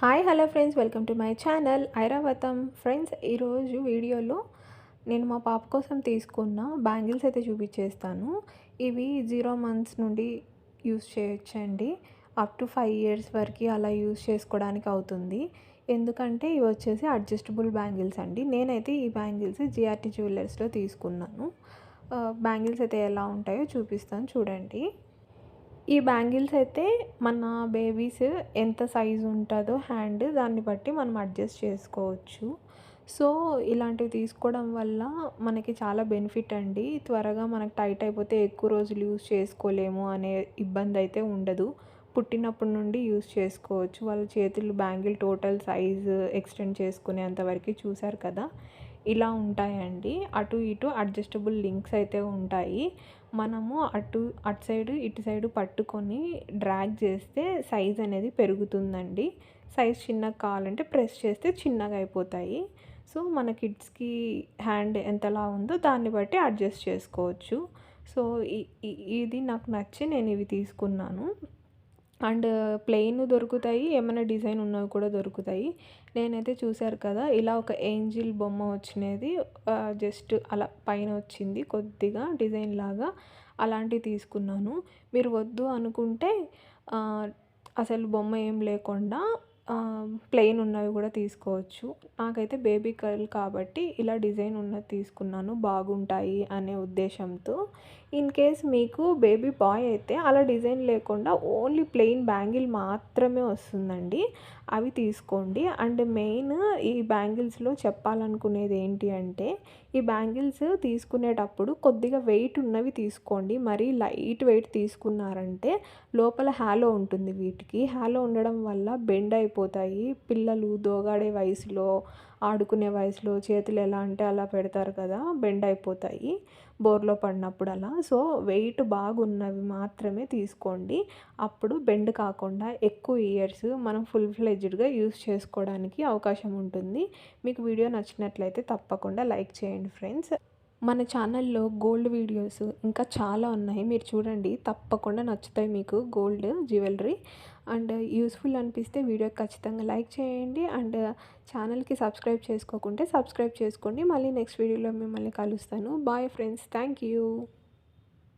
Hi hello friends welcome to my channel Airavatham. Friends ఈరోజు వీడియోలో నేను మా పాప కోసం తీసుకున్న బ్యాంగిల్స్ అయితే చూపించేస్తాను. ఇవి జీరో మంత్స్ నుండి యూస్ చేయొచ్చండి. అప్ టు ఫైవ్ ఇయర్స్ వరకు అలా యూస్ చేసుకోవడానికి అవుతుంది. ఎందుకంటే ఇవి వచ్చేసి అడ్జస్టబుల్ బ్యాంగిల్స్ అండి. నేనైతే ఈ బ్యాంగిల్స్ జిఆర్టీ జ్యువెలర్స్లో తీసుకున్నాను. బ్యాంగిల్స్ అయితే ఎలా ఉంటాయో చూపిస్తాను. చూడండి. ఈ బ్యాంగిల్స్ అయితే మన బేబీస్ ఎంత సైజు ఉంటుందో హ్యాండ్ దాన్ని బట్టి మనం అడ్జస్ట్ చేసుకోవచ్చు. సో ఇలాంటివి తీసుకోవడం వల్ల మనకి చాలా బెనిఫిట్ అండి. త్వరగా మనకు టైట్ అయిపోతే ఎక్కువ రోజులు యూజ్ చేసుకోలేము అనే ఇబ్బంది అయితే ఉండదు. పుట్టినప్పటి నుండి యూజ్ చేసుకోవచ్చు. వాళ్ళ చేతులు బ్యాంగిల్ టోటల్ సైజు ఎక్స్టెండ్ చేసుకునేంత వరకు చూసారు కదా. ఇలా ఉంటాయండి. అటు ఇటు అడ్జస్టబుల్ లింక్స్ అయితే ఉంటాయి. మనము అటు అటు సైడు ఇటు సైడు పట్టుకొని డ్రాగ్ చేస్తే సైజ్ అనేది పెరుగుతుందండి. సైజ్ చిన్నగా కావాలంటే ప్రెస్ చేస్తే చిన్నగా అయిపోతాయి. సో మన కిడ్స్కి హ్యాండ్ ఎంతలా ఉందో దాన్ని బట్టి అడ్జస్ట్ చేసుకోవచ్చు. సో ఇది నాకు నచ్చి నేను ఇవి తీసుకున్నాను. అండ్ ప్లెయిన్ దొరుకుతాయి ఏమైనా డిజైన్ ఉన్నవి కూడా దొరుకుతాయి. నేనైతే చూశారు కదా ఇలా ఒక ఏంజిల్ బొమ్మ వచ్చినది జస్ట్ అలా పైన వచ్చింది కొద్దిగా డిజైన్ లాగా అలాంటివి తీసుకున్నాను. మీరు వద్దు అనుకుంటే అసలు బొమ్మ ఏం లేకుండా ప్లెయిన్ ఉన్నవి కూడా తీసుకోవచ్చు. నాకైతే బేబీ కర్ల్ కాబట్టి ఇలా డిజైన్ ఉన్నది తీసుకున్నాను. బాగుంటాయి అనే ఉద్దేశంతో. ఇన్ కేస్ మీకు బేబీ బాయ్ అయితే అలా డిజైన్ లేకుండా ఓన్లీ ప్లెయిన్ బ్యాంగిల్ మాత్రమే వస్తుందండి. అవి తీసుకోండి. అండ్ మెయిన్ ఈ బ్యాంగిల్స్లో చెప్పాలనుకునేది ఏంటి అంటే ఈ బ్యాంగిల్స్ తీసుకునేటప్పుడు కొద్దిగా వెయిట్ ఉన్నవి తీసుకోండి. మరీ లైట్ వెయిట్ తీసుకున్నారంటే లోపల హ్యాలో ఉంటుంది వీటికి. హ్యాలో ఉండడం వల్ల బెండ్ అయిపోతాయి. పిల్లలు దోగాడే వయసులో ఆడుకునే వయసులో చేతులు ఎలా అంటే అలా పెడతారు కదా బెండ్ అయిపోతాయి బోర్లో పడినప్పుడు అలా. సో వెయిట్ బాగున్నవి మాత్రమే తీసుకోండి. అప్పుడు బెండ్ కాకుండా ఎక్కువ ఇయర్స్ మనం ఫుల్ ఫ్లెజ్డ్గా యూస్ చేసుకోవడానికి అవకాశం ఉంటుంది. మీకు వీడియో నచ్చినట్లయితే తప్పకుండా లైక్ చేయండి ఫ్రెండ్స్. మన ఛానల్లో గోల్డ్ వీడియోస్ ఇంకా చాలా ఉన్నాయి. మీరు చూడండి తప్పకుండా నచ్చుతాయి మీకు గోల్డ్ జ్యువెలరీ. అండ్ యూస్ఫుల్ అనిపిస్తే వీడియో ఖచ్చితంగా లైక్ చేయండి. అండ్ ఛానల్కి సబ్స్క్రైబ్ చేసుకోకుంటే సబ్స్క్రైబ్ చేసుకోండి. మళ్ళీ నెక్స్ట్ వీడియోలో మిమ్మల్ని కలుస్తాను. Bye friends thank you.